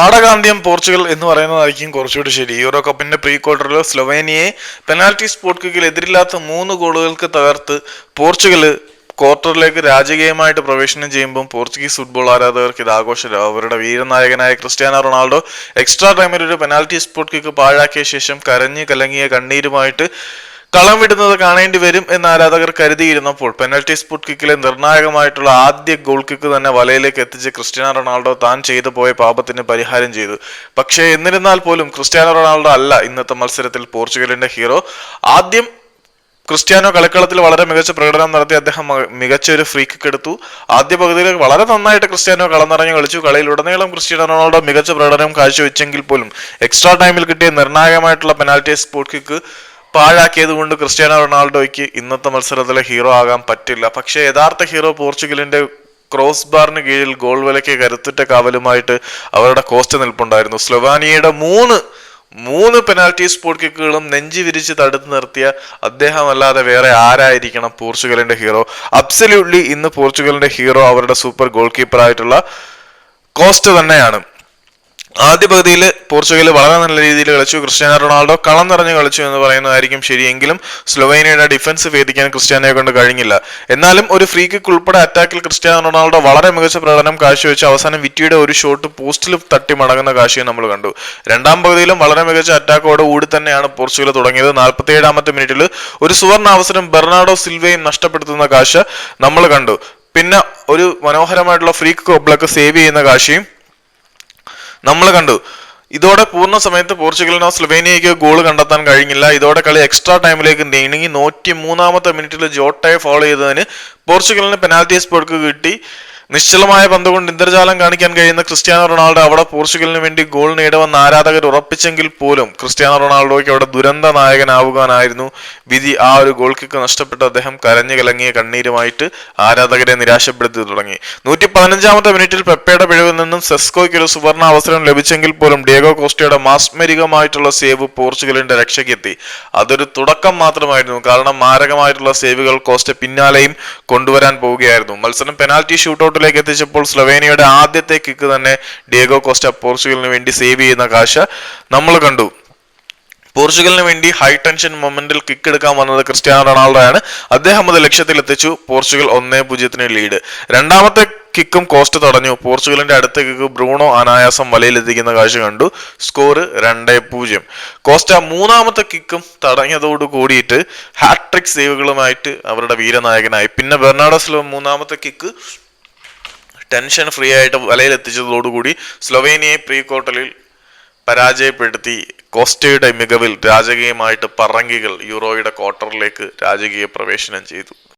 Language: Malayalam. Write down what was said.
നാടകാന്ത്യം പോർച്ചുഗൽ എന്ന് പറയുന്നതായിരിക്കും കുറച്ചുകൂടി ശരി. യൂറോ കപ്പിന്റെ പ്രീ ക്വാർട്ടറിൽ സ്ലൊവേനിയയെ പെനാൽറ്റി സ്പോട്ട് കിക്കിൽ എതിരില്ലാത്ത മൂന്ന് ഗോളുകൾക്ക് തകർത്ത് പോർച്ചുഗൽ ക്വാർട്ടറിലേക്ക് രാജകീയമായിട്ട് പ്രവേശനം ചെയ്യുമ്പോൾ പോർച്ചുഗീസ് ഫുട്ബോൾ ആരാധകർക്ക് ഇത് ആഘോഷം അവരുടെ വീരനായകനായ ക്രിസ്ത്യാനോ റൊണാൾഡോ എക്സ്ട്രാ ടൈമിൽ ഒരു പെനാൽറ്റി സ്പോട്ട് കിക്ക് പാഴാക്കിയ ശേഷം കരഞ്ഞ് കലങ്ങിയ കണ്ണീരുമായിട്ട് കളം വിടുന്നത് കാണേണ്ടി വരും എന്ന് ആരാധകർ കരുതിയിരുന്നപ്പോൾ പെനൽറ്റി സ്പോട്ട് കിക്കിലെ നിർണായകമായിട്ടുള്ള ആദ്യ ഗോൾ കിക്ക് തന്നെ വലയിലേക്ക് എത്തിച്ച് ക്രിസ്ത്യാനോ റൊണാൾഡോ താൻ ചെയ്തു പോയ പാപത്തിന് പരിഹാരം ചെയ്തു. പക്ഷേ എന്നിരുന്നാൽ പോലും ക്രിസ്ത്യാനോ റൊണാൾഡോ അല്ല ഇന്നത്തെ മത്സരത്തിൽ പോർച്ചുഗലിന്റെ ഹീറോ. ആദ്യം ക്രിസ്ത്യാനോ കളിക്കളത്തിൽ വളരെ മികച്ച പ്രകടനം നടത്തി അദ്ദേഹം മികച്ച ഒരു ഫ്രീ കിക്ക് എടുത്തു. ആദ്യ പകുതിയിൽ വളരെ നന്നായിട്ട് ക്രിസ്ത്യാനോ കളന്നിറങ്ങി കളിച്ചു. കളിയിൽ ഉടനീളം ക്രിസ്ത്യാനോ റൊണാൾഡോ മികച്ച പ്രകടനം കാഴ്ചവെച്ചെങ്കിൽ പോലും എക്സ്ട്രാ ടൈമിൽ കിട്ടിയ നിർണായകമായിട്ടുള്ള പെനാൽറ്റി സ്പോട്ട് കിക്ക് പാഴാക്കിയത് കൊണ്ട് ക്രിസ്ത്യാനോ റൊണാൾഡോയ്ക്ക് ഇന്നത്തെ മത്സരത്തിലെ ഹീറോ ആകാൻ പറ്റില്ല. പക്ഷേ യഥാർത്ഥ ഹീറോ പോർച്ചുഗലിന്റെ ക്രോസ് ബാറിന് കീഴിൽ ഗോൾ വിലയ്ക്ക് കരുത്തുറ്റ കാവലുമായിട്ട് അവരുടെ കോസ്റ്റ് നിൽപ്പുണ്ടായിരുന്നു. സ്ലൊവാനിയയുടെ മൂന്ന് മൂന്ന് പെനാൽറ്റി സ്പോട്ട് കിക്കുകളും നെഞ്ചി വിരിച്ച് തടുത്ത് നിർത്തിയ അദ്ദേഹം അല്ലാതെ വേറെ ആരായിരിക്കണം പോർച്ചുഗലിന്റെ ഹീറോ അബ്സല്യൂട്ട്ലി ഇന്ന് പോർച്ചുഗലിന്റെ ഹീറോ അവരുടെ സൂപ്പർ ഗോൾ കീപ്പർ ആയിട്ടുള്ള കോസ്റ്റ് തന്നെയാണ്. ആദ്യ പകുതിയിൽ പോർച്ചുഗൽ വളരെ നല്ല രീതിയിൽ കളിച്ചു. ക്രിസ്ത്യാനോ റൊണാൾഡോ കളം നിറഞ്ഞു കളിച്ചു എന്ന് പറയുന്നതായിരിക്കും ശരിയെങ്കിലും സ്ലൊവേനിയയുടെ ഡിഫൻസ് ഭേദിക്കാൻ ക്രിസ്ത്യാനോയെ കൊണ്ട് കഴിഞ്ഞില്ല. എന്നാലും ഒരു ഫ്രീ കിക്ക് ഉൾപ്പെടെ അറ്റാക്കിൽ ക്രിസ്ത്യാനോ റൊണാൾഡോ വളരെ മികച്ച പ്രകടനം കാഴ്ചവെച്ച് അവസാനം വിറ്റിയുടെ ഒരു ഷോട്ട് പോസ്റ്റിൽ തട്ടി മടങ്ങുന്ന കാഴ്ചയും നമ്മൾ കണ്ടു. രണ്ടാം പകുതിയിലും വളരെ മികച്ച അറ്റാക്കോടെ കൂടി തന്നെയാണ് പോർച്ചുഗൽ തുടങ്ങിയത്. നാൽപ്പത്തി ഏഴാമത്തെ മിനിറ്റിൽ ഒരു സുവർണ അവസരം ബെർണാഡോ സിൽവയും നഷ്ടപ്പെടുത്തുന്ന കാഴ്ച നമ്മൾ കണ്ടു. പിന്നെ ഒരു മനോഹരമായിട്ടുള്ള ഫ്രീ കിക്ക് ഒബ്ലക്ക് സേവ് ചെയ്യുന്ന കാഴ്ചയും നമ്മൾ കണ്ടു. ഇതോടെ പൂർണ സമയത്ത് പോർച്ചുഗലിനോ സ്ലൊവേനിയയ്ക്കോ ഗോൾ കണ്ടെത്താൻ കഴിഞ്ഞില്ല. ഇതോടെ കളി എക്സ്ട്രാ ടൈമിലേക്ക് നീങ്ങി നൂറ്റി മൂന്നാമത്തെ മിനിറ്റിൽ ജോട്ടയെ ഫോളോ ചെയ്തതിന് പോർച്ചുഗലിന് പെനാൽറ്റി സ്പോട്ട് കിട്ടി. നിശ്ചലമായ ബന്ധുകൊണ്ട് ഇന്ദ്രജാലം കാണിക്കാൻ കഴിയുന്ന ക്രിസ്ത്യാനോ റൊണാൾഡോ അവിടെ പോർച്ചുഗലിന് വേണ്ടി ഗോൾ നേടുമെന്ന് ആരാധകർ ഉറപ്പിച്ചെങ്കിൽ പോലും ക്രിസ്ത്യാനോ റൊണാൾഡോയ്ക്ക് അവിടെ ദുരന്ത നായകനാവുകാനായിരുന്നു വിധി. ആ ഒരു ഗോൾ കിക്ക് നഷ്ടപ്പെട്ട് അദ്ദേഹം കരഞ്ഞു കലങ്ങിയ കണ്ണീരുമായിട്ട് ആരാധകരെ നിരാശപ്പെടുത്തി തുടങ്ങി. നൂറ്റി പതിനഞ്ചാമത്തെ മിനിറ്റിൽ പെപ്പയുടെ പിഴവിൽ നിന്നും സെസ്കോയ്ക്ക് ഒരു സുവർണ അവസരം ലഭിച്ചെങ്കിൽ പോലും ഡിയേഗോ കോസ്റ്റയുടെ മാസ്മരികമായിട്ടുള്ള സേവ് പോർച്ചുഗലിന്റെ രക്ഷയ്ക്കെത്തി അതൊരു തുടക്കം മാത്രമായിരുന്നു. കാരണം മാരകമായിട്ടുള്ള സേവുകൾ കോസ്റ്റ പിന്നാലെയും കൊണ്ടുവരാൻ പോവുകയായിരുന്നു. മത്സരം പെനാൽറ്റി ഷൂട്ടൌട്ടിലേക്ക് എത്തിച്ചപ്പോൾ സ്ലൊവേനിയയുടെ ആദ്യത്തെ കിക്ക് തന്നെ ഡിയേഗോ കോസ്റ്റ പോർച്ചുഗലിന് വേണ്ടി സേവ് ചെയ്യുന്ന കാഴ്ച നമ്മൾ കണ്ടു. പോർച്ചുഗലിന് വേണ്ടി ഹൈ ടെൻഷൻ മൊമെന്റിൽ കിക്ക് എടുക്കാൻ വന്നത് ക്രിസ്ത്യാനോ റൊണാൾഡോ ആണ് അദ്ദേഹം അത് ലക്ഷ്യത്തിലെത്തിച്ചു പോർച്ചുഗൽ ഒന്നേ പൂജ്യത്തിന് ലീഡ് രണ്ടാമത്തെ കിക്കും കോസ്റ്റ് തടഞ്ഞു. പോർച്ചുഗലിന്റെ അടുത്ത കിക്ക് ബ്രൂണോ അനായാസം വലയിലെത്തിക്കുന്ന കാഴ്ച കണ്ടു. സ്കോർ രണ്ടേ പൂജ്യം. കോസ്റ്റ മൂന്നാമത്തെ കിക്കും തടഞ്ഞതോട് കൂടിയിട്ട് ഹാട്രിക് സേവുകളുമായിട്ട് അവരുടെ വീരനായകനായി. പിന്നെ ബെർണാഡോസിലോ മൂന്നാമത്തെ കിക്ക് ടെൻഷൻ ഫ്രീ ആയിട്ട് വലയിലെത്തിച്ചതോടുകൂടി സ്ലൊവേനിയയെ പ്രീ ക്വാർട്ടറിൽ പരാജയപ്പെടുത്തി കോസ്റ്റയുടെ മികവിൽ രാജകീയമായിട്ട് പറങ്കികൾ യൂറോയുടെ ക്വാർട്ടറിലേക്ക് രാജകീയ പ്രവേശനം ചെയ്തു.